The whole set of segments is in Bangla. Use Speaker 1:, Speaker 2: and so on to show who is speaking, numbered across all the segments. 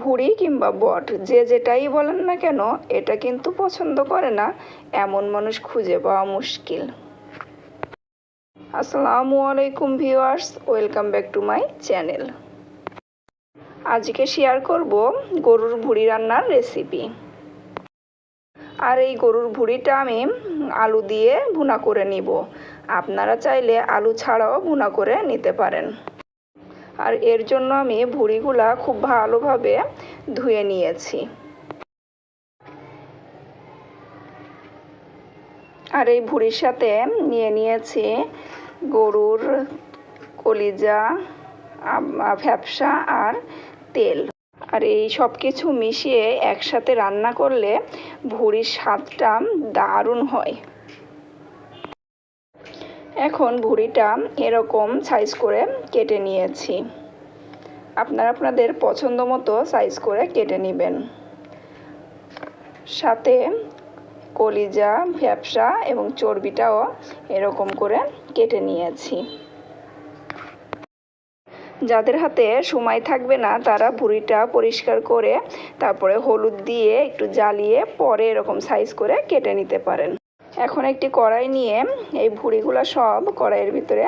Speaker 1: ভুড়ি কিংবা বট, যে যেটাই বলেন না কেন, এটা কিন্তু পছন্দ করে না। এমন মানুষ খুঁজে পাওয়া মুশকিল। আসসালামু আলাইকুম viewers, welcome back to my channel. আজকে শেয়ার করব গরুর ভুড়ি রান্নার রেসিপি। আর এই গরুর ভুড়িটা আমি আলু দিয়ে ভুনা করে নিব। আপনারা চাইলে আলু ছাড়াও ভুনা করে নিতে পারেন। আর এর জন্য আমি ভুড়িগুলা খুব ভালোভাবে ধুয়ে নিয়েছি। আর এই ভুড়ির সাথে নিয়ে নিয়েছি গরুর কলিজা ভ্যাপসা আর তেল। আর এই সব কিছু মিশিয়ে একসাথে রান্না করলে ভুড়ির স্বাদটা দারুণ হয়। এখন ভুড়িটা এরকম সাইজ করে কেটে নিয়েছি। আপনারা আপনাদের পছন্দ মতো সাইজ করে কেটে নেবেন। সাথে কলিজা ভ্যাপসা এবং চর্বিটাও এরকম করে কেটে নিয়েছি। যাদের হাতে সময় থাকবে না, তারা ভুড়িটা পরিষ্কার করে তারপরে হলুদ দিয়ে একটু জ্বালিয়ে পরে এরকম সাইজ করে কেটে নিতে পারেন। এখন একটি কড়াই নিয়ে এই ভুড়িগুলো সব কড়াইয়ের ভিতরে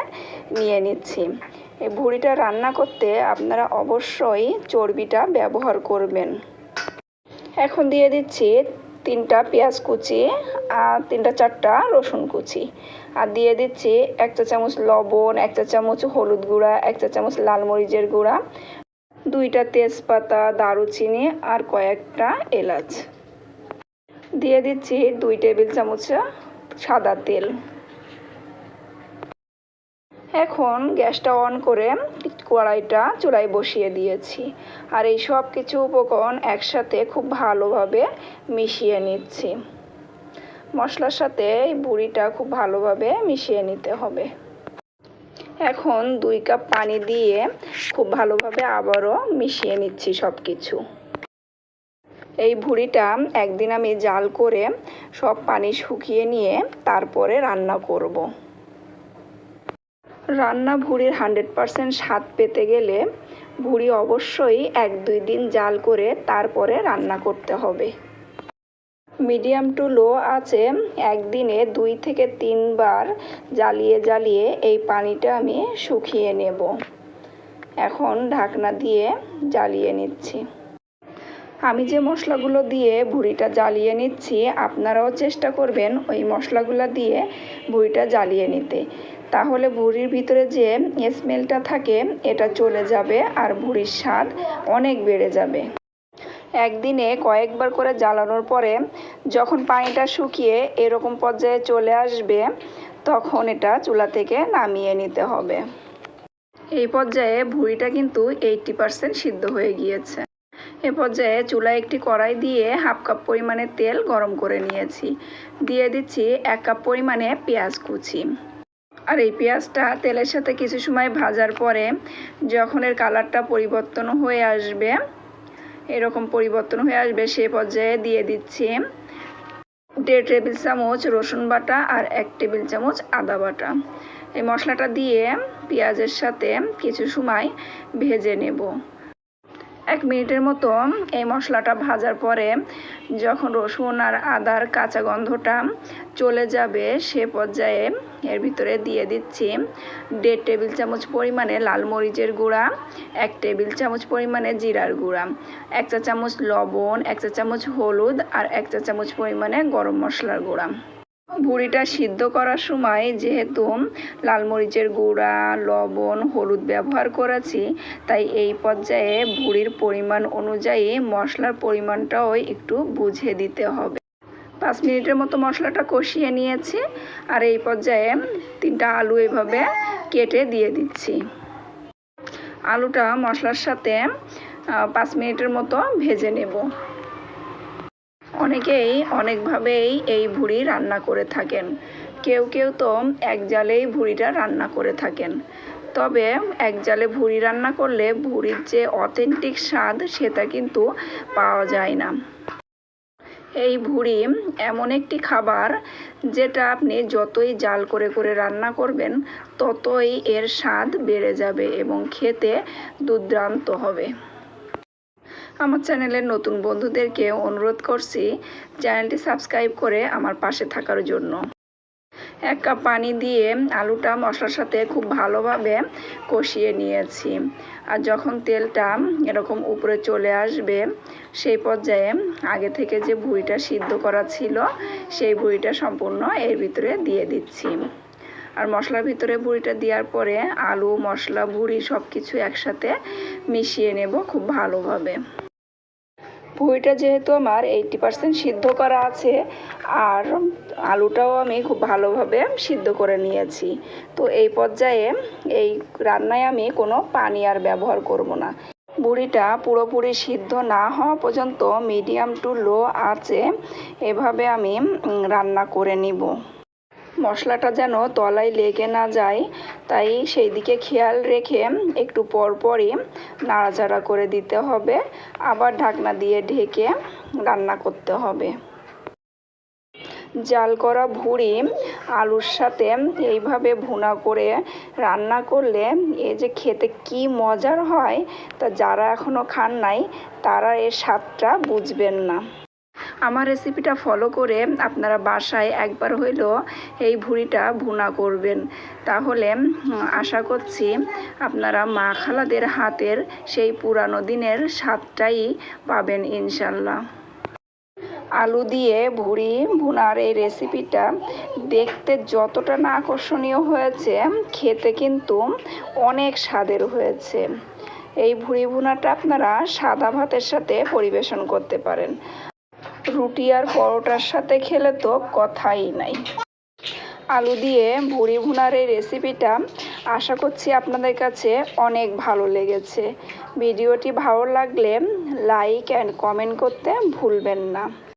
Speaker 1: নিয়ে নিচ্ছি। এই ভুড়িটা রান্না করতে আপনারা অবশ্যই চর্বিটা ব্যবহার করবেন। এখন দিয়ে দিচ্ছি তিনটা পেঁয়াজ কুচি আর তিনটা চারটা রসুন কুচি। আর দিয়ে দিচ্ছি এক চা চামচ লবণ, এক চা চামচ হলুদ গুঁড়া, এক চা চামচ লাল মরিচের গুঁড়া, দুইটা তেজপাতা, দারুচিনি আর কয়েকটা এলাচ। দিয়ে দিচ্ছি দুই টেবিল চামচ সাদা তেল। এখন গ্যাসটা অন করে কড়াইটা চুলায় বসিয়ে দিয়েছি। আর এই সব কিছু উপকরণ একসাথে খুব ভালোভাবে মিশিয়ে নিচ্ছি। মশলার সাথে এই বুড়িটা খুব ভালোভাবে মিশিয়ে নিতে হবে। এখন দুই কাপ পানি দিয়ে খুব ভালোভাবে আবারও মিশিয়ে নিচ্ছি সব কিছু এই ভুড়িটা একদিন আমি জাল করে সব পানি শুকিয়ে নিয়ে তারপরে রান্না করব। রান্না ভুড়ির হান্ড্রেড পারসেন্ট স্বাদ পেতে গেলে ভুড়ি অবশ্যই এক দুই দিন জাল করে তারপরে রান্না করতে হবে। মিডিয়াম টু লো আছে, একদিনে দুই থেকে তিনবার জ্বালিয়ে জ্বালিয়ে এই পানিটা আমি শুকিয়ে নেব। এখন ঢাকনা দিয়ে জ্বালিয়ে নিচ্ছি। আমি যে মশলাগুলো দিয়ে ভুড়িটা জ্বালিয়ে নিচ্ছি, আপনারাও চেষ্টা করবেন ওই মশলাগুলো দিয়ে ভুড়িটা জ্বালিয়ে নিতে। তাহলে ভুড়ির ভিতরে যে স্মেলটা থাকে, এটা চলে যাবে আর ভুড়ির স্বাদ অনেক বেড়ে যাবে। একদিনে কয়েকবার করে জ্বালানোর পরে যখন পানিটা শুকিয়ে এরকম পর্যায়ে চলে আসবে, তখন এটা চুলা থেকে নামিয়ে নিতে হবে। এই পর্যায়ে ভুড়িটা কিন্তু এইটটি পারসেন্ট সিদ্ধ হয়ে গিয়েছে। এ পর্যায়ে চুলায় একটি কড়াই দিয়ে হাফ কাপ পরিমাণে তেল গরম করে নিয়েছি। দিয়ে দিচ্ছি এক কাপ পরিমাণে পেঁয়াজ কুচি। আর এই পেঁয়াজটা তেলের সাথে কিছু সময় ভাজার পরে যখন এর কালারটা পরিবর্তন হয়ে আসবে, এরকম পরিবর্তন হয়ে আসবে, সে পর্যায়ে দিয়ে দিচ্ছি দেড় টেবিল চামচ রসুন বাটা আর এক টেবিল চামচ আদা বাটা। এই মশলাটা দিয়ে পেঁয়াজের সাথে কিছু সময় ভেজে নেব। এক মিনিটের মতো এই মশলাটা ভাজার পরে যখন রসুন আর আদার কাঁচা গন্ধটা চলে যাবে, সে পর্যায়ে এর ভিতরে দিয়ে দিচ্ছি দেড় টেবিল চামচ পরিমাণে লাল মরিচের গুঁড়া, এক টেবিল চামচ পরিমাণে জিরার গুঁড়া, এক চা চামচ লবণ, এক চা চামচ হলুদ আর এক চা চামচ পরিমাণে গরম মশলার গুঁড়া। ভুড়িটা সিদ্ধ করার সময় যেহেতু লাল মরিচের গুঁড়া, লবণ, হলুদ ব্যবহার করেছি, তাই এই পর্যায়ে ভুড়ির পরিমাণ অনুযায়ী মশলার পরিমাণটাও একটু বুঝে দিতে হবে। পাঁচ মিনিটের মতো মশলাটা কষিয়ে নিয়েছি আর এই পর্যায়ে তিনটা আলু এভাবে কেটে দিয়ে দিচ্ছি। আলুটা মশলার সাথে পাঁচ মিনিটের মতো ভেজে নেব। অনেকেই অনেকভাবেই এই ভুড়ি রান্না করে থাকেন। কেউ কেউ তো এক জালেই ভুড়িটা রান্না করে থাকেন। তবে এক জালে ভুড়ি রান্না করলে ভুড়ির যে অথেন্টিক স্বাদ সেটা কিন্তু পাওয়া যায় না। এই ভুড়ি এমন একটি খাবার যেটা আপনি যতই জাল করে করে রান্না করবেন, ততই এর স্বাদ বেড়ে যাবে এবং খেতে দুর্দান্ত হবে। আমার চ্যানেলের নতুন বন্ধুদেরকে অনুরোধ করছি চ্যানেলটি সাবস্ক্রাইব করে আমার পাশে থাকার জন্য। এক কাপ পানি দিয়ে আলুটা মশলার সাথে খুব ভালোভাবে কষিয়ে নিয়েছি। আর যখন তেলটা এরকম উপরে চলে আসবে, সেই পর্যায়ে আগে থেকে যে ভুঁড়িটা সিদ্ধ করা ছিল, সেই ভুঁড়িটা সম্পূর্ণ এর ভিতরে দিয়ে দিচ্ছি। আর মশলার ভিতরে ভুঁড়িটা দেওয়ার পরে আলু, মশলা, ভুঁড়ি সব কিছু একসাথে মিশিয়ে নেব খুব ভালোভাবে। ভুঁড়িটা যেহেতু আমার এইটি পার্সেন্ট সিদ্ধ করা আছে, আর আলুটাও আমি খুব ভালোভাবে সিদ্ধ করে নিয়েছি। তো এই পর্যায়ে এই রান্নায় আমি কোনো পানি আর ব্যবহার করব না। বুড়িটা পুরোপুরি সিদ্ধ না হওয়া পর্যন্ত মিডিয়াম টু লো আছে এভাবে আমি রান্না করে নিব। মশলাটা যেন তলায় লেগে না যায়, তাই সেই দিকে খেয়াল রেখে একটু পর পরই নাড়াচাড়া করে দিতে হবে। আবার ঢাকনা দিয়ে ঢেকে রান্না করতে হবে। জাল করা ভুঁড়ি আলুর সাথে এইভাবে ভুনা করে রান্না করলে এ যে খেতে কি মজার হয়, তা যারা এখনও খান নাই, তারা এর স্বাদটা বুঝবেন না। আমার রেসিপিটা ফলো করে আপনারা বাসায় একবার হইলেও এই ভুঁড়িটা ভুনা করবেন। তাহলে আশা করছি আপনারা মা খালাদের হাতের সেই পুরানো দিনের স্বাদটাই পাবেন ইনশাল্লাহ। আলু দিয়ে ভুড়ি ভুনার এই রেসিপিটা দেখতে যতটা না আকর্ষণীয় হয়েছে, খেতে কিন্তু অনেক স্বাদের হয়েছে। এই ভুড়ি ভুনাটা আপনারা সাদা ভাতের সাথে পরিবেশন করতে পারেন। রুটি আর পরোটার সাথে খেলে তো কথাই নাই। আলু দিয়ে ভুড়ি ভুনার এই রেসিপিটা আশা করছি আপনাদের কাছে অনেক ভালো লেগেছে। ভিডিওটি ভালো লাগলে লাইক অ্যান্ড কমেন্ট করতে ভুলবেন না।